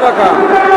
Пока.